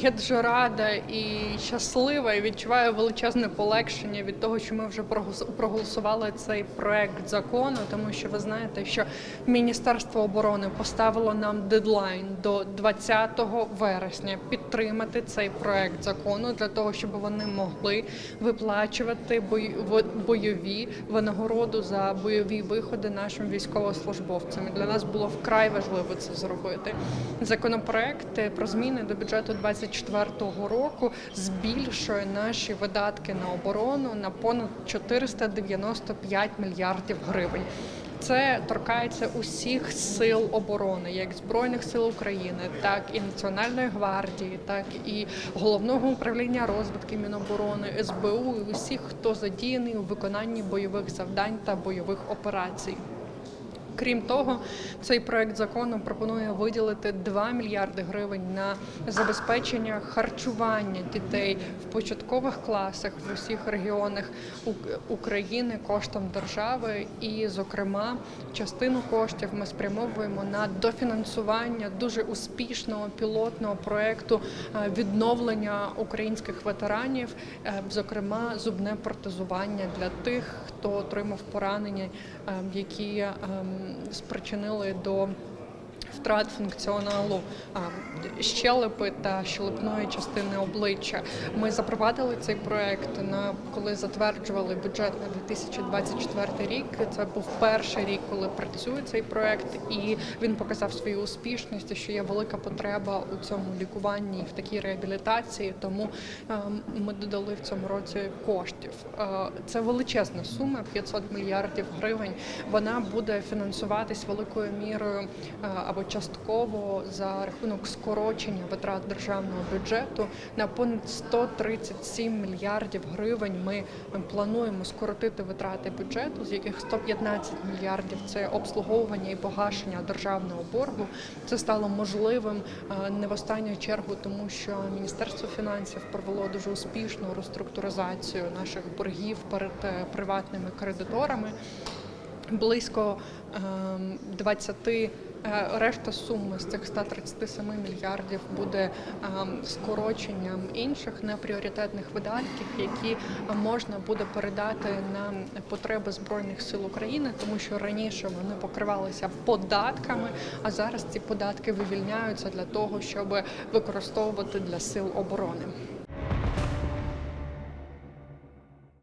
Я дуже рада і щаслива, і відчуваю величезне полегшення від того, що ми вже проголосували цей проект закону, тому що ви знаєте, що Міністерство оборони поставило нам дедлайн до 20 вересня підтримати цей проект закону для того, щоб вони могли виплачувати бой- бойові винагороду за бойові виходи нашим військовослужбовцям. І Для нас було вкрай важливо це зробити. Законопроект е, про зміни до бюджету 2024 року збільшує наші видатки на оборону на понад 495 мільярдів гривень. Це торкається усіх сил оборони, як збройних сил України, так і Національної гвардії, так і головного управління розвитки Міноборони, СБУ і усіх, хто задіяний у виконанні бойових завдань та бойових операцій. Крім того, цей проект закону пропонує виділити 2 мільярди гривень на забезпечення харчування дітей в початкових класах в усіх регіонах України коштом держави. І, зокрема, частину коштів ми спрямовуємо на дофінансування дуже успішного пілотного проекту е, відновлення українських ветеранів, е, зокрема зубне протезування для тих, хто отримав поранення, е, які ем, спричинили до втрат функціоналу щелепи та щелепної частини обличчя. Ми запровадили цей проект на коли затверджували бюджет на 2024 рік. Це був перший рік, коли працює цей проект, і він показав свою успішність, що є велика потреба у цьому лікуванні в такій реабілітації. Тому ми додали в цьому році коштів. Це величезна сума 500 мільярдів гривень. Вона буде фінансуватись великою мірою або частково за рахунок скорочення витрат державного бюджету на понад 137 мільярдів гривень. Ми плануємо скоротити витрати бюджету, з яких 115 мільярдів це обслуговування і погашення державного боргу. Це стало можливим е, не в останню чергу, тому що Міністерство фінансів провело дуже успішну реструктуризацію наших боргів перед е, приватними кредиторами. Близько ем, 20 е, решта суми з цих 137 мільярдів буде ем, скороченням інших непріоритетних видатків, які е, можна буде передати на потреби збройних сил України, тому що раніше вони покривалися податками, а зараз ці податки вивільняються для того, щоб використовувати для сил оборони.